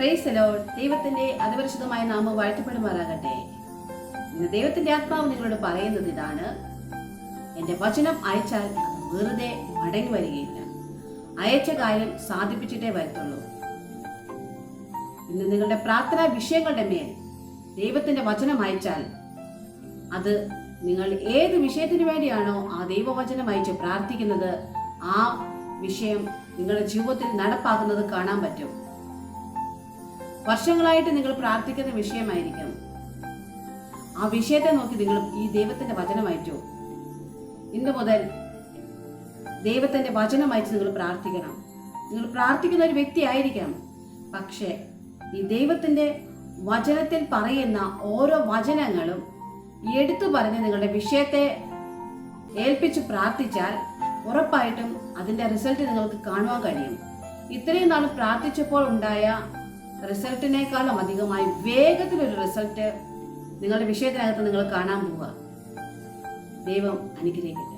ദൈവത്തിന്റെ അതിപരിശുദ്ധമായ നാമം വാഴ്ത്തപ്പെടുമാറാകട്ടെ. ഇന്ന് ദൈവത്തിന്റെ ആത്മാവ് നിങ്ങളോട് പറയുന്നത് ഇതാണ് എന്റെ വചനം അയച്ചാൽ വെറുതെ മടങ്ങി വരികയില്ല. അയച്ച കാര്യം സാധിപ്പിച്ചിട്ടേ വരത്തുള്ളൂ. ഇന്ന് നിങ്ങളുടെ പ്രാർത്ഥനാ വിഷയങ്ങളുടെ മേൽ ദൈവത്തിന്റെ വചനം അയച്ചാൽ അത് നിങ്ങൾ ഏത് വിഷയത്തിന് വേണ്ടിയാണോ ആ ദൈവവചനം അയച്ച് പ്രാർത്ഥിക്കുന്നത് ആ വിഷയം നിങ്ങളുടെ ജീവിതത്തിൽ നടപ്പാക്കുന്നത് കാണാൻ പറ്റും. വർഷങ്ങളായിട്ട് നിങ്ങൾ പ്രാർത്ഥിക്കുന്ന വിഷയമായിരിക്കും. ആ വിഷയത്തെ നോക്കി നിങ്ങൾ ഈ ദൈവത്തിന്റെ വചനം അയച്ചു. ഇന്ന് മുതൽ ദൈവത്തിന്റെ വചനം അയച്ച് നിങ്ങൾ പ്രാർത്ഥിക്കണം. നിങ്ങൾ പ്രാർത്ഥിക്കുന്ന ഒരു വ്യക്തി ആയിരിക്കണം പക്ഷേ ഈ ദൈവത്തിന്റെ വചനത്തിൽ പറയുന്ന ഓരോ വചനങ്ങളും എടുത്തു പറഞ്ഞ് നിങ്ങളുടെ വിഷയത്തെ ഏൽപ്പിച്ച് പ്രാർത്ഥിച്ചാൽ ഉറപ്പായിട്ടും അതിന്റെ റിസൾട്ട് നിങ്ങൾക്ക് കാണുവാൻ കഴിയും. ഇത്രയും നാൾ പ്രാർത്ഥിച്ചപ്പോൾ ഉണ്ടായ റിസൾട്ടിനേക്കാളും അധികമായി വേഗത്തിലൊരു റിസൾട്ട് നിങ്ങളുടെ വിഷയത്തിനകത്ത് നിങ്ങൾ കാണാൻ പോവുക. ദൈവം അനുഗ്രഹിക്കട്ടെ.